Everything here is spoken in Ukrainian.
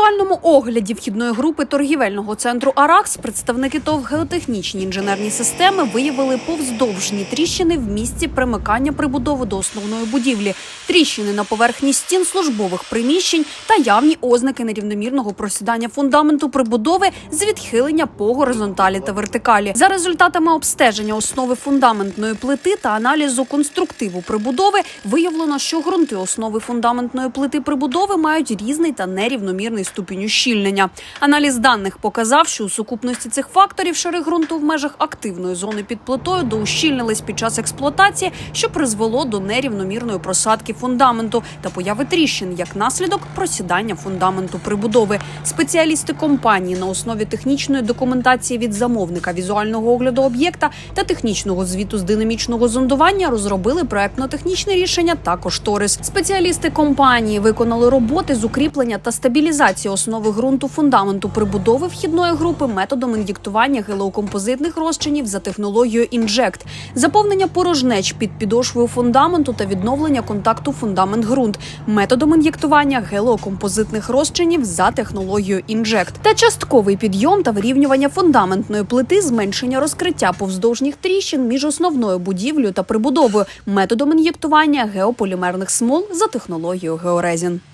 візуальному огляді вхідної групи торгівельного центру Аракс представники ТОВ геотехнічні інженерні системи виявили повздовжні тріщини в місці примикання прибудови до основної будівлі, тріщини на поверхні стін службових приміщень та явні ознаки нерівномірного просідання фундаменту прибудови з відхилення по горизонталі та вертикалі. За результатами обстеження основи фундаментної плити та аналізу конструктиву прибудови виявлено, що ґрунти основи фундаментної плити прибудови мають різний та нерівномірний ступінь ущільнення. Аналіз даних показав, що у сукупності цих факторів шари ґрунту в межах активної зони під плитою доущільнились під час експлуатації, що призвело до нерівномірної просадки фундаменту та появи тріщин як наслідок просідання фундаменту прибудови. Спеціалісти компанії на основі технічної документації від замовника візуального огляду об'єкта та технічного звіту з динамічного зондування розробили проектно-технічне рішення та кошторис. Спеціалісти компанії виконали роботи з укріплення та стабілізації основи ґрунту фундаменту прибудови вхідної групи методом ін'єктування гелеокомпозитних розчинів за технологією інжект, заповнення порожнеч під підошвою фундаменту та відновлення контакту фундамент-ґрунт методом ін'єктування гелеокомпозитних розчинів за технологією інжект та частковий підйом та вирівнювання фундаментної плити, зменшення розкриття повздовжніх тріщин між основною будівлею та прибудовою. Методом ін'єктування геополімерних смол за технологією георезін.